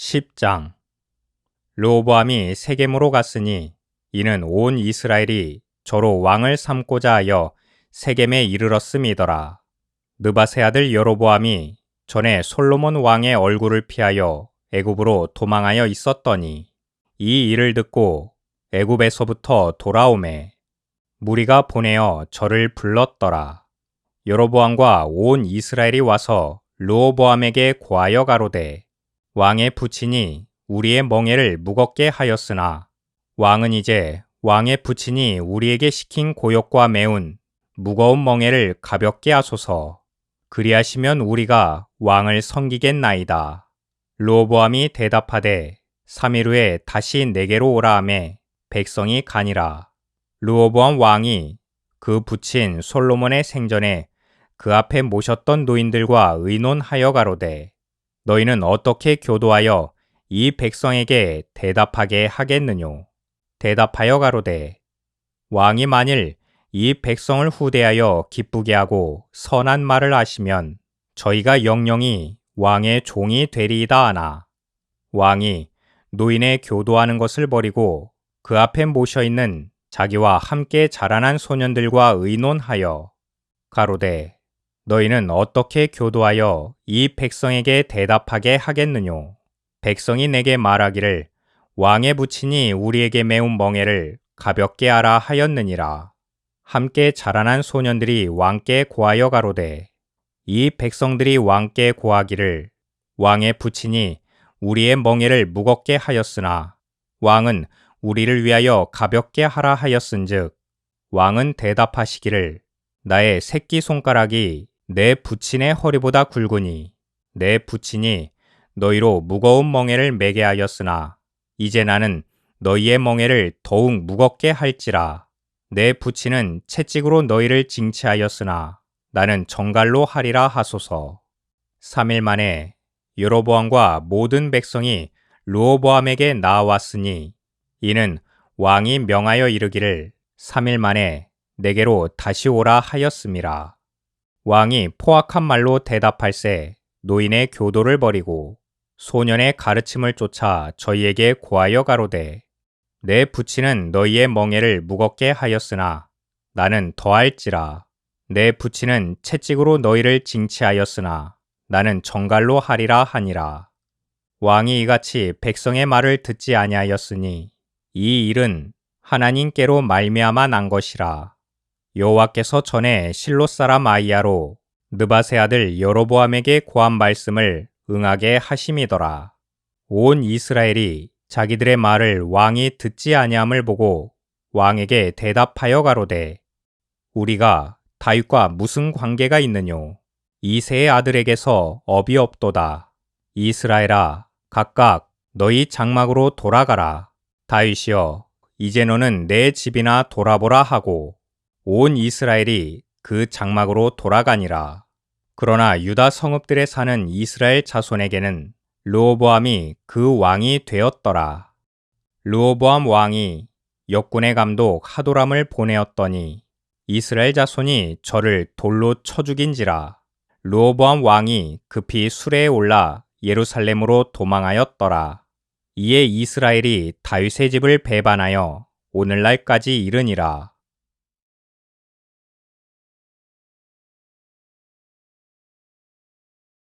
10장 르호보암이 세겜으로 갔으니 이는 온 이스라엘이 저로 왕을 삼고자 하여 세겜에 이르렀음이더라. 느바세 아들 여로보암이 전에 솔로몬 왕의 얼굴을 피하여 애굽으로 도망하여 있었더니 이 일을 듣고 애굽에서부터 돌아오매 무리가 보내어 저를 불렀더라. 여로보암과 온 이스라엘이 와서 르호보암에게 고하여 가로되 왕의 부친이 우리의 멍에를 무겁게 하였으나 왕은 이제 왕의 부친이 우리에게 시킨 고역과 매운 무거운 멍에를 가볍게 하소서. 그리하시면 우리가 왕을 섬기겠나이다. 로보암이 대답하되 3일 후에 다시 내게로 오라 하매 백성이 가니라. 르호보암 왕이 그 부친 솔로몬의 생전에 그 앞에 모셨던 노인들과 의논하여 가로되 너희는 어떻게 교도하여 이 백성에게 대답하게 하겠느뇨? 대답하여 가로되 왕이 만일 이 백성을 후대하여 기쁘게 하고 선한 말을 하시면 저희가 영영이 왕의 종이 되리이다 하나 왕이 노인의 교도하는 것을 버리고 그 앞에 모셔 있는 자기와 함께 자라난 소년들과 의논하여 가로되 너희는 어떻게 교도하여 이 백성에게 대답하게 하겠느뇨? 백성이 내게 말하기를 왕의 부친이 우리에게 매운 멍에를 가볍게 하라 하였느니라. 함께 자라난 소년들이 왕께 고하여 가로되 이 백성들이 왕께 고하기를 왕의 부친이 우리의 멍에를 무겁게 하였으나 왕은 우리를 위하여 가볍게 하라 하였은즉 왕은 대답하시기를 나의 새끼 손가락이 내 부친의 허리보다 굵으니 내 부친이 너희로 무거운 멍에를 매게 하였으나 이제 나는 너희의 멍에를 더욱 무겁게 할지라 내 부친은 채찍으로 너희를 징치하였으나 나는 정갈로 하리라 하소서 3일 만에 여로보암과 모든 백성이 르호보암에게 나왔으니 이는 왕이 명하여 이르기를 3일 만에 내게로 다시 오라 하였음이라. 왕이 포악한 말로 대답할세 노인의 교도를 버리고 소년의 가르침을 쫓아 저희에게 고하여 가로되 내 부친은 너희의 멍에를 무겁게 하였으나 나는 더할지라. 내 부친은 채찍으로 너희를 징치하였으나 나는 정갈로 하리라 하니라. 왕이 이같이 백성의 말을 듣지 아니하였으니 이 일은 하나님께로 말미암아 난 것이라 여호와께서 전에 실로 사람 아이야로 느바세 아들 여로보암에게 고한 말씀을 응하게 하심이더라. 온 이스라엘이 자기들의 말을 왕이 듣지 아니함을 보고 왕에게 대답하여 가로되 우리가 다윗과 무슨 관계가 있느뇨? 이세의 아들에게서 업이 없도다. 이스라엘아 각각 너희 장막으로 돌아가라. 다윗이여 이제 너는 내 집이나 돌아보라 하고 온 이스라엘이 그 장막으로 돌아가니라. 그러나 유다 성읍들에 사는 이스라엘 자손에게는 르호보암이 그 왕이 되었더라. 르호보암 왕이 역군의 감독 하도람을 보내었더니 이스라엘 자손이 저를 돌로 쳐 죽인지라. 르호보암 왕이 급히 수레에 올라 예루살렘으로 도망하였더라. 이에 이스라엘이 다윗의 집을 배반하여 오늘날까지 이르니라.